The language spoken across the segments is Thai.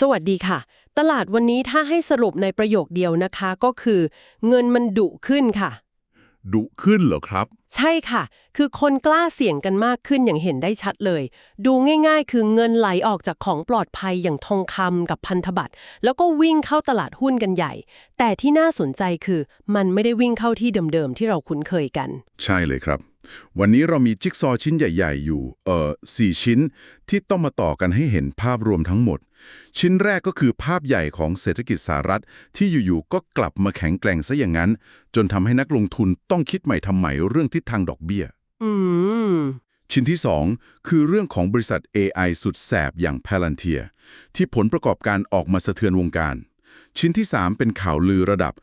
สวัสดีค่ะ ตลาดวันนี้ถ้าให้สรุปในประโยคเดียวนะคะก็คือ เงินมันดุขึ้นค่ะ ดุขึ้นเหรอครับ ใช่ค่ะ คือคนกล้าเสี่ยงกันมากขึ้นอย่างเห็นได้ชัดเลย ดูง่ายๆ คือเงินไหลออกจากของปลอดภัยอย่างทองคำกับพันธบัตรแล้วก็วิ่งเข้าตลาดหุ้นกันใหญ่ แต่ที่น่าสนใจคือมันไม่ได้วิ่งเข้าที่เดิมๆที่เราคุ้นเคยกัน ใช่เลยครับ วันนี้เรามีจิ๊กซอว์ชิ้นใหญ่ ๆ อยู่ เอ่อสี่ชิ้นที่ต้องมาต่อกันให้เห็นภาพรวมทั้งหมด ชิ้นแรกก็คือภาพใหญ่ของเศรษฐกิจสหรัฐ ที่อยู่ๆก็กลับมาแข็งแกร่งซะอย่างนั้น จนทำให้นักลงทุนต้องคิดใหม่ทำใหม่เรื่องทิศทางดอกเบี้ยชิ้นที่ 2 คือเรื่องของบริษัท AI สุดแสบอย่าง Palantir ที่ผลประกอบการออกมาสะเทือนวงการ ชิ้นที่ 3 เป็นข่าวลือระดับ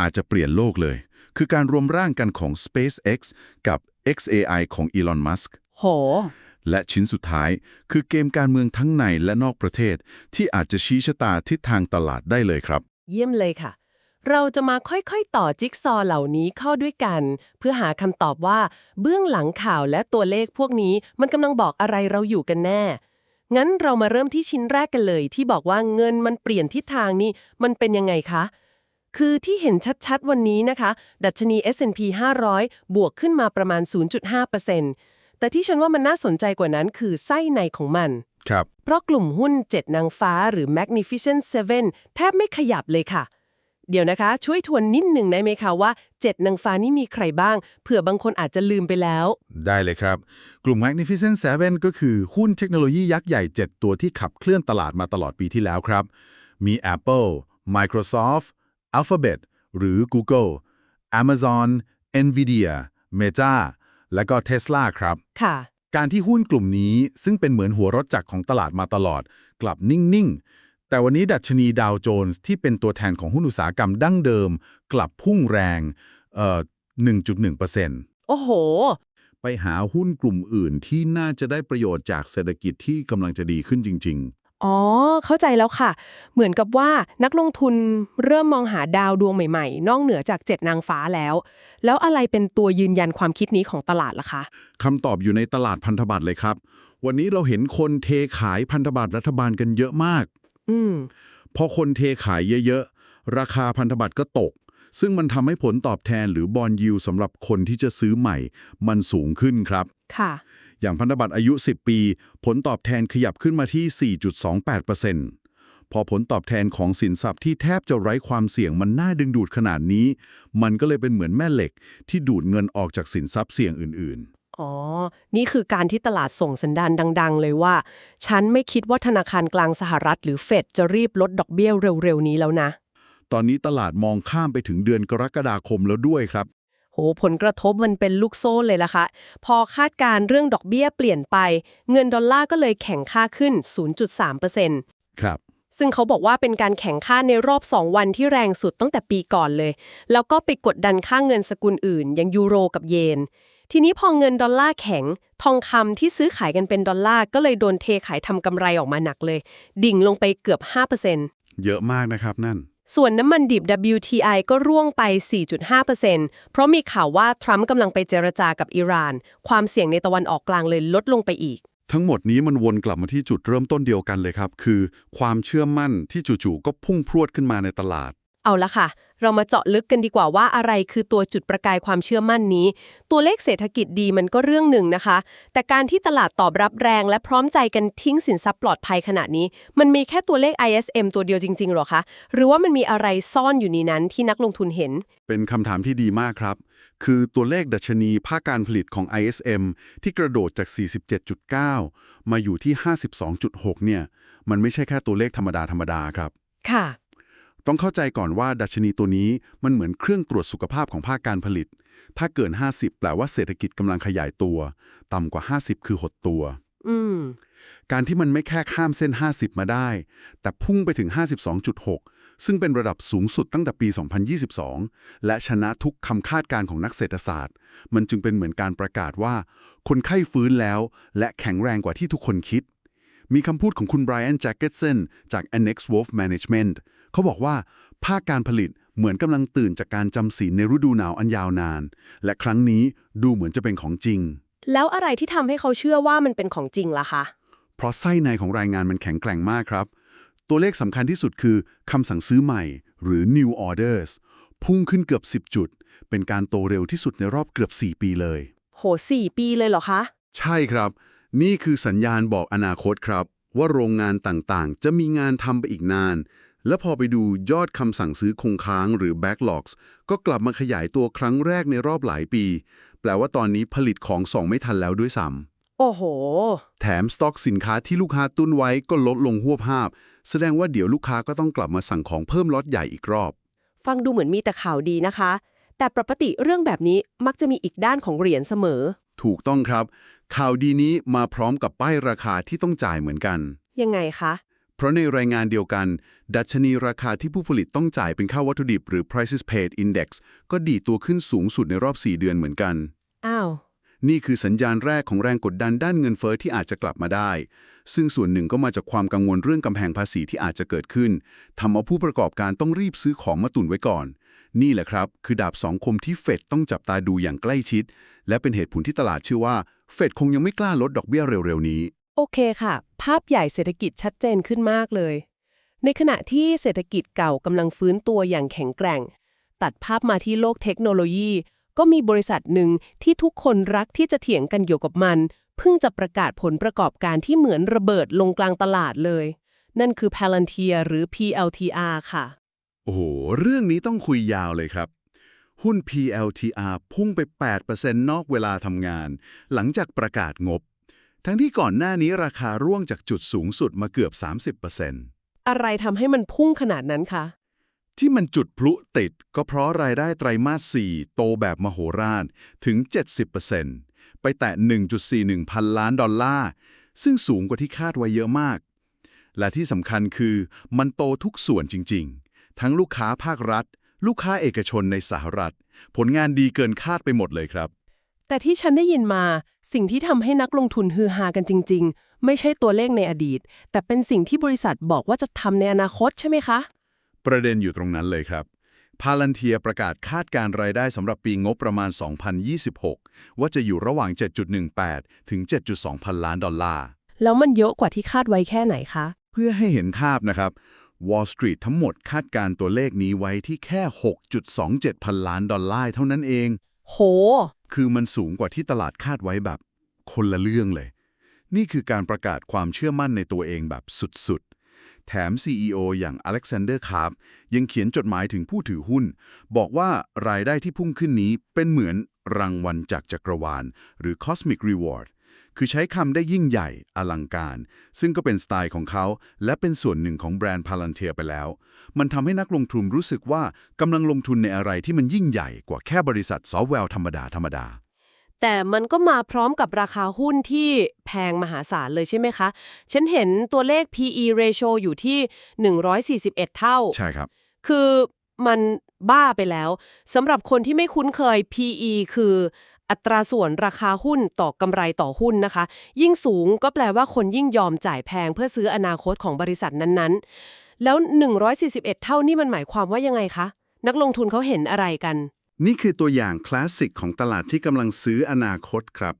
อาจจะเปลี่ยนโลกเลย คือการรวมร่างกันของ SpaceX กับ XAI ของ Elon Musk โห และชิ้นสุดท้าย คือเกมการเมืองทั้งในและนอกประเทศ ที่อาจจะชี้ชะตาทิศทางตลาดได้เลยครับ เยี่ยมเลยค่ะ เราจะมาค่อยๆ ต่อจิ๊กซอว์เหล่านี้เข้าด้วยกัน เพื่อหาคำตอบว่าเบื้องหลังข่าวและตัวเลขพวกนี้มันกำลังบอกอะไรเราอยู่กันแน่ งั้นเรามาเริ่มที่ชิ้นแรกกันเลย ที่บอกว่าเงินมันเปลี่ยนทิศทางนี่มันเป็นยังไงคะคือที่เห็นชัดๆ วันนี้นะคะ ดัชนี S&P 500 บวกขึ้นมาประมาณ 0.5% แต่ที่ฉันว่ามันน่าสนใจกว่านั้นคือไส้ในของมัน ครับ เพราะกลุ่มหุ้น 7 นางฟ้าหรือ Magnificent Seven แทบไม่ขยับเลยค่ะ เดี๋ยวนะคะ ช่วยทวนนิดหนึ่งได้ไหมคะว่า 7 นางฟ้านี่มีใครบ้าง เผื่อบางคนอาจจะลืมไปแล้ว ได้เลยครับ กลุ่ม Magnificent Seven ก็คือหุ้นเทคโนโลยียักษ์ใหญ่ 7 ตัวที่ขับเคลื่อนตลาดมาตลอดปีที่แล้วครับ มี Apple Microsoft Alphabet หรือ Google Amazon Nvidia Meta และก็ Tesla ครับ ค่ะ การที่หุ้นกลุ่มนี้ซึ่งเป็นเหมือนหัวรถจักรของตลาดมาตลอด กลับนิ่ง ๆ แต่วันนี้ดัชนีดาวโจนส์ที่เป็นตัวแทนของหุ้นอุตสาหกรรมดั้งเดิม กลับพุ่งแรงเอ่อ1.1%โอ้โห ไปหาหุ้นกลุ่มอื่นที่น่าจะได้ประโยชน์จากเศรษฐกิจที่กำลังจะดีขึ้นจริง อ๋อ เข้าใจแล้วค่ะ เหมือนกับว่านักลงทุนเริ่มมองหาดาวดวงใหม่ๆ นอกเหนือจากเจ็ดนางฟ้าแล้ว แล้วอะไรเป็นตัวยืนยันความคิดนี้ของตลาดล่ะคะๆคำตอบอยู่ในตลาดพันธบัตรเลยครับ วันนี้เราเห็นคนเทขายพันธบัตรรัฐบาลกันเยอะมาก อืมพอคนเทขายเยอะๆ ราคาพันธบัตรก็ตก ซึ่งมันทำให้ผลตอบแทนหรือบอลยิวสำหรับคนที่จะซื้อใหม่ มันสูงขึ้นครับ ค่ะ อย่างพันธบัตรอายุ 10 ปี ผลตอบแทนขยับขึ้นมาที่ 4.28%พอผลตอบแทนของสินทรัพย์ที่แทบจะไร้ความเสี่ยงมันน่าดึงดูดขนาดนี้ มันก็เลยเป็นเหมือนแม่เหล็กที่ดูดเงินออกจากสินทรัพย์เสี่ยงอื่นอ๋อ นี่คือการที่ตลาดส่งสัญญาณดัง ๆ เลยว่า ฉันไม่คิดว่าธนาคารกลางสหรัฐ หรือเฟดจะรีบลดดอกเบี้ยเร็วๆนี้แล้วนะๆตอนนี้ตลาดมองข้ามไปถึงเดือนกรกฎาคมแล้วด้วยครับ โหผลกระทบมันเป็นลูกโซ่เลยล่ะค่ะพอคาดการณ์เรื่องดอกเบี้ยเปลี่ยนไป เงินดอลลาร์ก็เลยแข็งค่าขึ้น 0.3%ครับ ซึ่งเขาบอกว่าเป็นการแข่งค่าในรอบ 2 วันที่แรงสุดตั้งแต่ปีก่อนเลย แล้วก็ไปกดดันค่าเงินสกุลอื่น อย่างยูโรกับเยน ทีนี้พอเงินดอลลาร์แข็ง ทองคำที่ซื้อขายกันเป็นดอลลาร์ก็เลยโดนเทขายทำกำไรออกมาหนักเลย ดิ่งลงไปเกือบ 5%เยอะมากนะครับนั่น ส่วนน้ำมันดิบ WTI ก็ร่วงไป 4.5%เพราะมีข่าวว่าทรัมป์กำลังไปเจรจากับอิหร่าน ความเสี่ยงในตะวันออกกลางเลยลดลงไปอีก ทั้งหมดนี้มันวนกลับมาที่จุดเริ่มต้นเดียวกันเลยครับ คือ ความเชื่อมั่นที่จู่ๆก็พุ่งพรวดขึ้นมาในตลาด เอาละค่ะ เรามาเจาะลึกกันดีกว่าว่าอะไรคือตัวจุดประกายความเชื่อมั่นนี้ ตัวเลขเศรษฐกิจดีมันก็เรื่องหนึ่งนะคะ แต่การที่ตลาดตอบรับแรงและพร้อมใจกันทิ้งสินทรัพย์ปลอดภัยขนาดนี้ มันมีแค่ตัวเลข ISM ตัวเดียวจริงๆหรอคะ หรือว่ามันมีอะไรซ่อนอยู่ในนั้นที่นักลงทุนเห็น เป็นคำถามที่ดีมากครับ คือตัวเลขดัชนีภาคการผลิตของ ISM ที่กระโดดจาก 47.9 มาอยู่ที่ 52.6 เนี่ย มันไม่ใช่แค่ตัวเลขธรรมดาธรรมดาครับ ค่ะ ต้องเข้าใจก่อนว่าดัชนีตัวนี้มันเหมือนเครื่องตรวจสุขภาพของภาคการผลิต ถ้าเกิน 50 แปลว่าเศรษฐกิจกำลังขยายตัว ต่ำกว่า 50 คือหดตัวอืมการที่มันไม่แค่ข้ามเส้น 50 มาได้ แต่พุ่งไปถึง 52.6 ซึ่งเป็นระดับสูงสุดตั้งแต่ปี 2022 และชนะทุกคำคาดการณ์ของนักเศรษฐศาสตร์ มันจึงเป็นเหมือนการประกาศว่า คนไข้ฟื้นแล้ว และแข็งแรงกว่าที่ทุกคนคิดมีคำพูดของคุณไบรอันแจ็คเก็ตเซนจาก Annex Wolf Management เขาบอกว่าภาคการผลิตเหมือนกำลังตื่นจากการจำศีลในฤดูหนาวอันยาวนาน และครั้งนี้ดูเหมือนจะเป็นของจริง แล้วอะไรที่ทำให้เขาเชื่อว่ามันเป็นของจริงล่ะคะ เพราะไส้ในของรายงานมันแข็งแกร่งมากครับ ตัวเลขสำคัญที่สุดคือคำสั่งซื้อใหม่ หรือ new orders พุ่งขึ้นเกือบ 10 จุด เป็นการโตเร็วที่สุดในรอบเกือบ 4 ปีเลย โหสี่ปีเลยเหรอคะ ใช่ครับ นี่คือสัญญาณบอกอนาคตครับ ว่าโรงงานต่างๆ จะมีงานทำไปอีกนาน และพอไปดูยอดคำสั่งซื้อคงค้างหรือ backlogs ก็กลับมาขยายตัวครั้งแรกในรอบหลายปี แปลว่าตอนนี้ผลิตของส่งไม่ทันแล้วด้วยซ้ำโอ้โห แถมสต็อกสินค้าที่ลูกค้าตุนไว้ก็ลดลงหัวภาพ แสดงว่าเดี๋ยวลูกค้าก็ต้องกลับมาสั่งของเพิ่มล็อตใหญ่อีกรอบ ฟังดูเหมือนมีแต่ข่าวดีนะคะ แต่ปกติเรื่องแบบนี้มักจะมีอีกด้านของเหรียญเสมอ ถูกต้องครับ ข่าวดีนี้มาพร้อมกับป้ายราคาที่ต้องจ่ายเหมือนกัน ยังไงคะ เพราะในรายงานเดียวกัน ดัชนีราคาที่ผู้ผลิตต้องจ่ายเป็นค่าวัตถุดิบหรือ prices paid index ก็ดีดตัวขึ้นสูงสุดในรอบ 4 เดือนเหมือนกัน อ้าว นี่คือสัญญาณแรกของแรงกดดันด้านเงินเฟอ้อที่อาจจะกลับมาได้ ซึ่งส่วนหนึ่งก็มาจากความกังวลเรื่องกำแพงภาษีที่อาจจะเกิดขึ้นทำเอาผู้ประกอบการต้องรีบซื้อของมาตุนไว้ก่อน นี่แหละครับ คือดาบสองคมที่เฟดต้องจับตาดูอย่างใกล้ชิด และเป็นเหตุผลที่ตลาดเชื่อว่าเฟดคงยังไม่กล้าลดดอกเบี้ยเร็วๆนี้ โอเคค่ะ ภาพใหญ่เศรษฐกิจชัดเจนขึ้นมากเลย ในขณะที่เศรษฐกิจเก่ากำลังฟื้นตัวอย่างแข็งแกร่ง ตัดภาพมาที่โลกเทคโนโลยี ก็มีบริษัทหนึ่งที่ทุกคนรักที่จะเถียงกันเกี่ยวกับมัน เพิ่งจะประกาศผลประกอบการที่เหมือนระเบิดลงกลางตลาดเลย นั่นคือ Palantir หรือ PLTR ค่ะ โอ้โห เรื่องนี้ต้องคุยยาวเลยครับหุ้น PLTR พุ่งไป 8%นอกเวลาทำงาน หลังจากประกาศงบ ทั้งที่ก่อนหน้านี้ราคาร่วงจากจุดสูงสุดมาเกือบ 30%อะไรทำให้มันพุ่งขนาดนั้นคะ ที่มันจุดพลุติดก็เพราะรายได้ไตรมาส 4 โตแบบมโหฬารถึง 70%ไปแตะ 1.41 พันล้านดอลลาร์ ซึ่งสูงกว่าที่คาดไว้เยอะมาก และที่สำคัญคือมันโตทุกส่วนจริง ๆ ทั้งลูกค้าภาครัฐ ลูกค้าเอกชนในสหรัฐ ผลงานดีเกินคาดไปหมดเลยครับ แต่ที่ฉันได้ยินมา สิ่งที่ทำให้นักลงทุนฮือฮากันจริง ๆ ไม่ใช่ตัวเลขในอดีต แต่เป็นสิ่งที่บริษัทบอกว่าจะทำในอนาคตใช่ไหมคะ ประเด็นอยู่ตรงนั้นเลยครับพาลันเทียประกาศคาดการรายได้สำหรับปีงบประมาณ 2026 ว่าจะอยู่ระหว่าง 7.18 ถึง 7.2 พันล้านดอลลาร์ แล้วมันเยอะกว่าที่คาดไว้แค่ไหนคะ เพื่อให้เห็นภาพนะครับ Wall Street ทั้งหมดคาดการตัวเลขนี้ไว้ที่แค่ 6.27 พันล้านดอลลาร์เท่านั้นเอง โห คือมันสูงกว่าที่ตลาดคาดไว้แบบ คนละเรื่องเลย นี่คือการประกาศความเชื่อมั่นในตัวเองแบบสุดๆ แถม CEO อย่างอเล็กซานเดอร์คาร์ฟยังเขียนจดหมายถึงผู้ถือหุ้น บอกว่ารายได้ที่พุ่งขึ้นนี้เป็นเหมือนรางวัลจากจักรวาล หรือ Cosmic Reward คือใช้คำได้ยิ่งใหญ่ อลังการ ซึ่งก็เป็นสไตล์ของเขา และเป็นส่วนหนึ่งของแบรนด์พาลันเทียไปแล้ว มันทำให้นักลงทุนรู้สึกว่ากำลังลงทุนในอะไรที่มันยิ่งใหญ่กว่าแค่บริษัทซอฟต์แวร์ธรรมดาธรรมดา แต่มันก็มาพร้อมกับราคาหุ้นที่แพงมหาศาลเลยใช่ไหมคะ ฉันเห็นตัวเลข PE ratio อยู่ที่ 141 เท่า ใช่ครับ คือมันบ้าไปแล้วสำหรับคนที่ไม่คุ้นเคย PE คือ อัตราส่วนราคาหุ้นต่อกำไรต่อหุ้นนะคะ ยิ่งสูงก็แปลว่าคนยิ่งยอมจ่ายแพงเพื่อซื้ออนาคตของบริษัทนั้นๆ แล้ว 141 เท่านี่มันหมายความว่ายังไงคะ นักลงทุนเขาเห็นอะไรกัน นี่คือตัวอย่างคลาสสิกของตลาดที่กำลังซื้ออนาคตครับ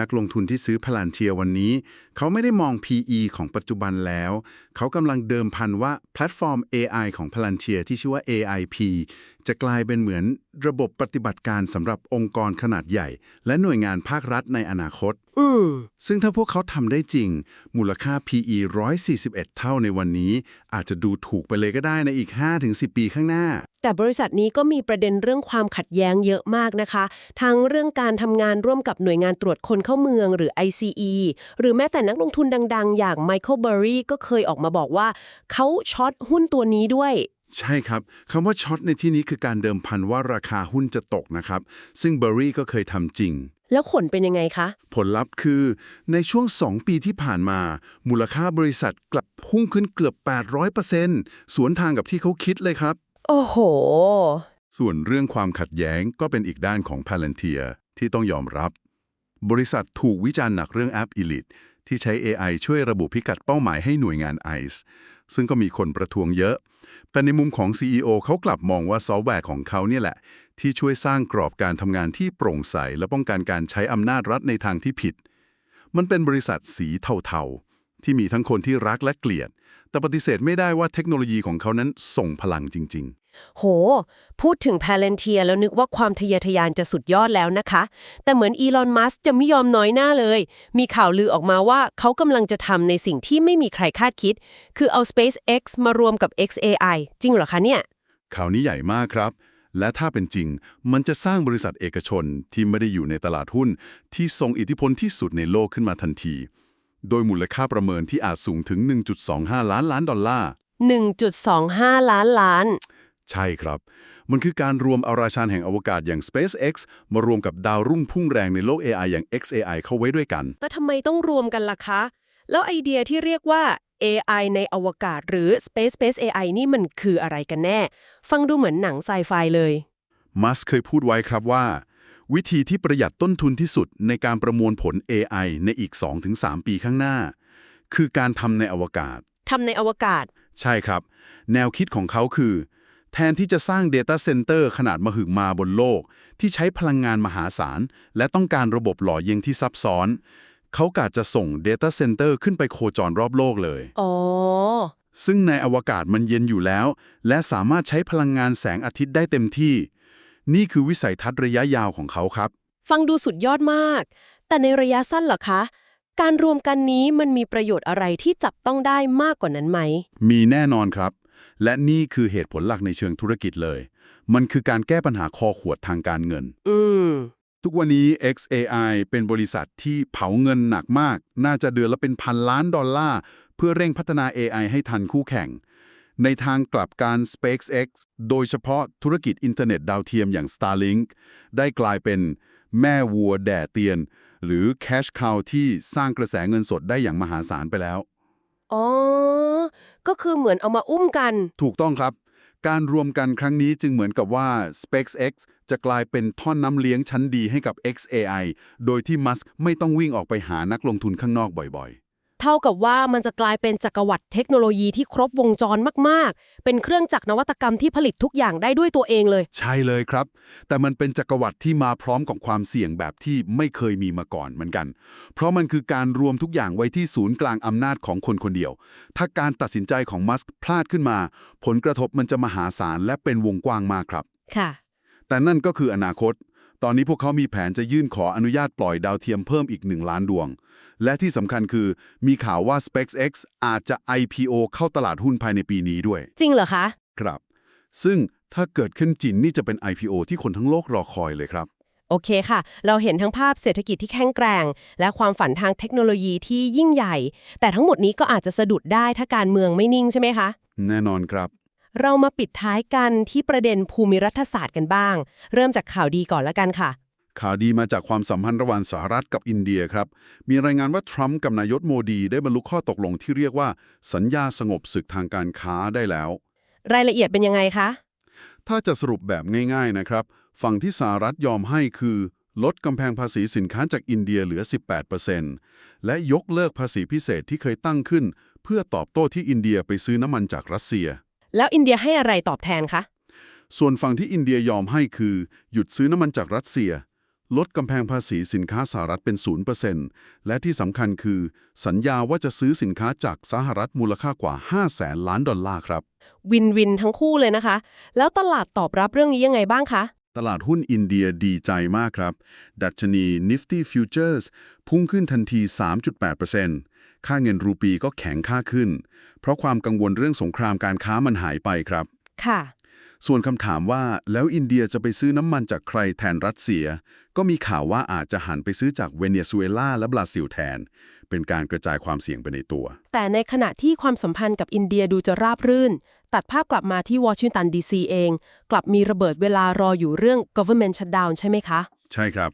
นักลงทุนที่ซื้อพลันเทียวันนี้ เขาไม่ได้มอง PE ของปัจจุบันแล้ว เขากำลังเดิมพันว่าแพลตฟอร์ม AI ของพลันเทียที่ชื่อว่า AIP จะกลายเป็นเหมือนระบบปฏิบัติการสำหรับองค์กรขนาดใหญ่ และหน่วยงานภาครัฐในอนาคตอืมซึ่งถ้าพวกเขาทำได้จริง มูลค่า PE 141 เท่าในวันนี้ อาจจะดูถูกไปเลยก็ได้ในอีก 5-10 ปีข้างหน้า แต่บริษัทนี้ก็มีประเด็นเรื่องความขัดแย้งเยอะมากนะคะ ทั้งเรื่องการทำงานร่วมกับหน่วยงานตรวจคนเข้าเมืองหรือ ICE หรือแม้แต่นักลงทุนดัง ๆ อย่าง Michael Burry ก็เคยออกมาบอกว่า เขาช็อตหุ้นตัวนี้ด้วย ใช่ครับคำว่าช็อตในที่นี้คือการเดิมพันว่าราคาหุ้นจะตกนะครับ ซึ่งเบอร์รี่ก็เคยทำจริง แล้วผลเป็นยังไงคะ ผลลัพธ์คือ ในช่วง 2 ปีที่ผ่านมา มูลค่าบริษัทกลับพุ่งขึ้นเกือบ 800%สวนทางกับที่เขาคิดเลยครับ โอ้โห ส่วนเรื่องความขัดแย้งก็เป็นอีกด้านของ Palantir ที่ต้องยอมรับ บริษัทถูกวิจารณ์หนักเรื่องแอป Elite ที่ใช้ AI ช่วยระบุพิกัดเป้าหมายให้หน่วยงาน ICE ซึ่งก็มีคนประท้วงเยอะ แต่ในมุมของ CEO เขากลับมองว่าซอฟต์แวร์ของเขาเนี่ยแหละ ที่ช่วยสร้างกรอบการทำงานที่โปร่งใส และป้องกันการใช้อำนาจรัฐในทางที่ผิด มันเป็นบริษัทสีเทาๆ ที่มีทั้งคนที่รักและเกลียด แต่ปฏิเสธไม่ได้ว่าเทคโนโลยีของเขานั้นส่งพลังจริงโห พูดถึง Palantir แล้วนึกว่าความทะเยอทะยานจะสุดยอดแล้วนะคะ แต่เหมือนอีลอน มัสจะไม่ยอมน้อยหน้าเลย มีข่าวลือออกมาว่าเขากำลังจะทำในสิ่งที่ไม่มีใครคาดคิด คือเอา SpaceX มารวมกับ XAI จริงเหรอคะเนี่ยๆข่าวนี้ใหญ่มากครับ และถ้าเป็นจริง มันจะสร้างบริษัทเอกชนที่ไม่ได้อยู่ในตลาดหุ้น ที่ทรงอิทธิพลที่สุดในโลกขึ้นมาทันที โดยมูลค่าประเมินที่อาจสูงถึง 1.25 ล้านล้านดอลลาร์ 1.25 ล้านล้าน ใช่ครับ มันคือการรวมเอาราชานแห่งอวกาศอย่าง SpaceX มารวมกับดาวรุ่งพุ่งแรงในโลก AI อย่าง XAI เข้าไว้ด้วยกัน แต่ทำไมต้องรวมกันล่ะคะ แล้วไอเดียที่เรียกว่า AI ในอวกาศหรือ Space Space AI นี่มันคืออะไรกันแน่ ฟังดูเหมือนหนังไซไฟเลย มัสเคยพูดไว้ครับว่า วิธีที่ประหยัดต้นทุนที่สุดในการประมวลผล AI ในอีก 2-3 ปีข้างหน้า คือการทำในอวกาศทำในอวกาศ ใช่ครับ แนวคิดของเขาคือ แทนที่จะสร้าง Data Center ขนาดมหึมาบนโลก ที่ใช้พลังงานมหาศาล และต้องการระบบหล่อเย็นที่ซับซ้อน เขากาจะส่ง Data Center ขึ้นไปโคจรรอบโลกเลยอ๋อซึ่งในอวกาศมันเย็นอยู่แล้ว และสามารถใช้พลังงานแสงอาทิตย์ได้เต็มที่ นี่คือวิสัยทัศน์ระยะยาวของเขาครับ ฟังดูสุดยอดมาก แต่ในระยะสั้นเหรอคะ การรวมกันนี้มันมีประโยชน์อะไรที่จับต้องได้มากกว่านั้นไหม มีแน่นอนครับ และนี่คือเหตุผลหลักในเชิงธุรกิจเลย มันคือการแก้ปัญหาคอขวดทางการเงิน อืม ทุกวันนี้ XAI เป็นบริษัทที่เผาเงินหนักมาก น่าจะเดือนละเป็นพันล้านดอลลาร์ เพื่อเร่งพัฒนา AI ให้ทันคู่แข่ง ในทางกลับการ SpaceX โดยเฉพาะธุรกิจอินเทอร์เน็ตดาวเทียมอย่าง Starlink ได้กลายเป็นแม่วัวแด่เตียน หรือ cash cow ที่สร้างกระแสเงินสดได้อย่างมหาศาลไปแล้ว อ๋อ ก็คือเหมือนเอามาอุ้มกัน ถูกต้องครับ การรวมกันครั้งนี้จึงเหมือนกับว่า SpaceX จะกลายเป็นท่อนน้ำเลี้ยงชั้นดีให้กับ XAI โดยที่มัสก์ไม่ต้องวิ่งออกไปหานักลงทุนข้างนอกบ่อย เท่ากับว่ามันจะกลายเป็นจักรวรรดิเทคโนโลยีที่ครบวงจรมากๆ เป็นเครื่องจักรนวัตกรรมที่ผลิตทุกอย่างได้ด้วยตัวเองเลยๆใช่เลยครับ แต่มันเป็นจักรวรรดิที่มาพร้อมกับความเสี่ยงแบบที่ไม่เคยมีมาก่อนเหมือนกัน เพราะมันคือการรวมทุกอย่างไว้ที่ศูนย์กลางอำนาจของคนคนเดียว ถ้าการตัดสินใจของมัสก์พลาดขึ้นมา ผลกระทบมันจะมหาศาลและเป็นวงกว้างมากครับ ค่ะ แต่นั่นก็คืออนาคต ตอนนี้พวกเขามีแผนจะยื่นขออนุญาตปล่อยดาวเทียมเพิ่มอีก 1 ล้านดวง และที่สำคัญคือมีข่าวว่า SpaceX อาจจะ IPO เข้าตลาดหุ้นภายในปีนี้ด้วย จริงเหรอคะ ครับ ซึ่งถ้าเกิดขึ้นจริงนี่จะเป็น IPO ที่คนทั้งโลกรอคอยเลยครับ โอเคค่ะ เราเห็นทั้งภาพเศรษฐกิจที่แข็งแกร่ง และความฝันทางเทคโนโลยีที่ยิ่งใหญ่ แต่ทั้งหมดนี้ก็อาจจะสะดุดได้ถ้าการเมืองไม่นิ่งใช่ไหมคะ แน่นอนครับ เรามาปิดท้ายกันที่ประเด็นภูมิรัฐศาสตร์กันบ้าง เริ่มจากข่าวดีก่อนละกันค่ะ ข่าวดีมาจากความสัมพันธ์ระหว่างสหรัฐกับอินเดียครับ มีรายงานว่าทรัมป์กับนายกโมดีได้บรรลุข้อตกลงที่เรียกว่า สัญญาสงบศึกทางการค้าได้แล้ว รายละเอียดเป็นยังไงคะ ถ้าจะสรุปแบบง่ายๆนะครับ ฝั่งที่สหรัฐยอมให้คือ ลดกำแพงภาษีสินค้าจากอินเดียเหลือ 18%และยกเลิกภาษีพิเศษที่เคยตั้งขึ้น เพื่อตอบโต้ที่อินเดียไปซื้อน้ำมันจากรัสเซีย แล้วอินเดียให้อะไรตอบแทนคะ ส่วนฝั่งที่อินเดียยอมให้คือ หยุดซื้อน้ำมันจากรัสเซีย ลดกำแพงภาษีสินค้าสหรัฐเป็น 0%และที่สำคัญคือ สัญญาว่าจะซื้อสินค้าจากสหรัฐมูลค่ากว่า5แสนล้านดอลลาร์ครับ วินวินทั้งคู่เลยนะคะ แล้วตลาดตอบรับเรื่องนี้ยังไงบ้างคะตลาดหุ้นอินเดียดีใจมากครับ ดัชนี Nifty Futures พุ่งขึ้นทันที 3.8% ค่าเงินรูปีก็แข็งค่าขึ้น เพราะความกังวลเรื่องสงครามการค้ามันหายไปครับ ค่ะ ส่วนคำถามว่าแล้วอินเดียจะไปซื้อน้ำมันจากใครแทนรัสเซีย ก็มีข่าวว่าอาจจะหันไปซื้อจากเวเนซุเอลาและบราซิลแทน เป็นการกระจายความเสี่ยงไปในตัว แต่ในขณะที่ความสัมพันธ์กับอินเดียดูจะราบรื่น ตัดภาพกลับมาที่วอชิงตันดีซีเอง กลับมีระเบิดเวลารออยู่เรื่อง government shutdown ใช่ไหมคะ ใช่ครับ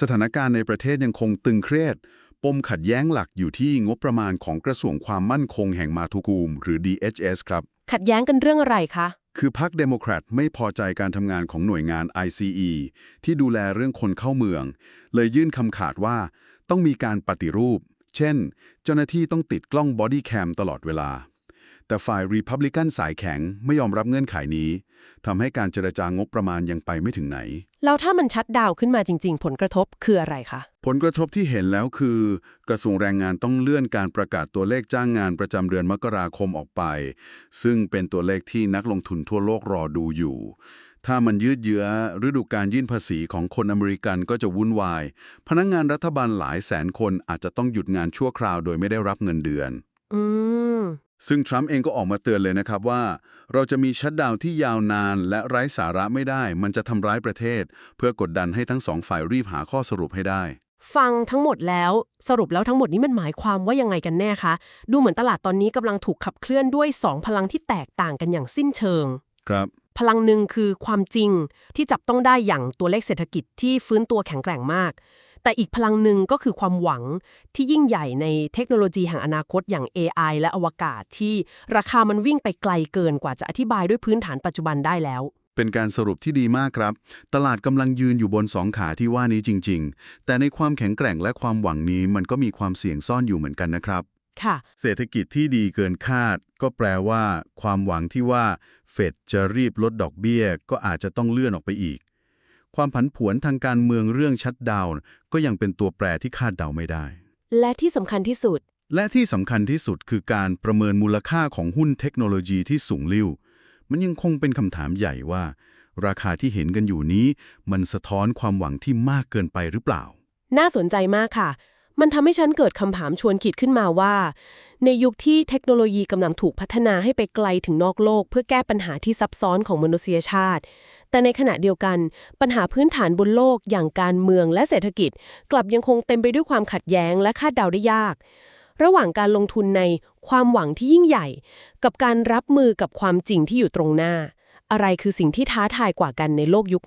สถานการณ์ในประเทศยังคงตึงเครียดป มขัดแย้งหลักอยู่ที่งบประมาณของกระทรวงความมั่นคงแห่งมาทุกูม หรือ DHS ครับ ขัดแย้งกันเรื่องอะไรคะ คือพรรคเดโมแครตไม่พอใจการทำงานของหน่วยงาน ICE ที่ดูแลเรื่องคนเข้าเมือง เลยยื่นคำขาดว่าต้องมีการปฏิรูป เช่น เจ้าหน้าที่ต้องติดกล้องบอดี้แคมตลอดเวลา แต่ฝ่ายรีพับลิกันสายแข็งไม่ยอมรับเงื่อนไขนี้ทำให้การเจรจางบประมาณยังไปไม่ถึงไหน แล้วถ้ามันชัดดาวน์ขึ้นมาจริง ๆ ผลกระทบคืออะไรคะ ผลกระทบที่เห็นแล้วคือ กระทรวงแรงงานต้องเลื่อนการประกาศตัวเลขจ้างงานประจำเดือนมกราคมออกไป ซึ่งเป็นตัวเลขที่นักลงทุนทั่วโลกรอดูอยู่ถ้ามันยืดเยื้อฤดูการยื่นภาษีของคนอเมริกันก็จะวุ่นวาย พนักงานรัฐบาลหลายแสนคนอาจจะต้องหยุดงานชั่วคราวโดยไม่ได้รับเงินเดือน อืม ซึ่งทรัมป์เองก็ออกมาเตือนเลยนะครับว่า เราจะมีชัดดาวน์ที่ยาวนานและไร้สาระไม่ได้ มันจะทำร้ายประเทศ เพื่อกดดันให้ทั้งสองฝ่ายรีบหาข้อสรุปให้ได้ ฟังทั้งหมดแล้วสรุปแล้วทั้งหมดนี้มันหมายความว่ายังไงกันแน่คะ ดูเหมือนตลาดตอนนี้กำลังถูกขับเคลื่อนด้วยสองพลังที่แตกต่างกันอย่างสิ้นเชิง ครับ พลังหนึ่งคือความจริงที่จับต้องได้อย่างตัวเลขเศรษฐกิจที่ฟื้นตัวแข็งแกร่งมาก แต่อีกพลังหนึ่งก็คือความหวังที่ยิ่งใหญ่ในเทคโนโลยีแห่งอนาคตอย่าง AI และอวกาศที่ราคามันวิ่งไปไกลเกินกว่าจะอธิบายด้วยพื้นฐานปัจจุบันได้แล้ว เป็นการสรุปที่ดีมากครับ ตลาดกำลังยืนอยู่บนสองขาที่ว่านี้จริง ๆ แต่ในความแข็งแกร่งและความหวังนี้มันก็มีความเสี่ยงซ่อนอยู่เหมือนกันนะครับค่ะเศรษฐกิจที่ดีเกินคาด ก็แปลว่า ความหวังที่ว่าเฟดจะรีบลดดอกเบี้ย ก็อาจจะต้องเลื่อนออกไปอีก ความผันผวนทางการเมืองเรื่องชัดดาวน์ก็ยังเป็นตัวแปรที่คาดเดาไม่ได้ และที่สำคัญที่สุด และที่สำคัญที่สุดคือการประเมินมูลค่าของหุ้นเทคโนโลยีที่สูงลิ่ว มันยังคงเป็นคำถามใหญ่ว่า ราคาที่เห็นกันอยู่นี้ มันสะท้อนความหวังที่มากเกินไปหรือเปล่า น่าสนใจมากค่ะ มันทำให้ฉันเกิดคำถามชวนคิดขึ้นมาว่า ในยุคที่เทคโนโลยีกำลังถูกพัฒนาให้ไปไกลถึงนอกโลก เพื่อแก้ปัญหาที่ซับซ้อนของมนุษยชาติ แต่ในขณะเดียวกัน ปัญหาพื้นฐานบนโลกอย่างการเมืองและเศรษฐกิจ กลับยังคงเต็มไปด้วยความขัดแย้งและคาดเดาได้ยาก ระหว่างการลงทุนในความหวังที่ยิ่งใหญ่ กับการรับมือกับความจริงที่อยู่ตรงหน้า อะไรคือสิ่งที่ท้าทายกว่ากันในโลกยุคใหม่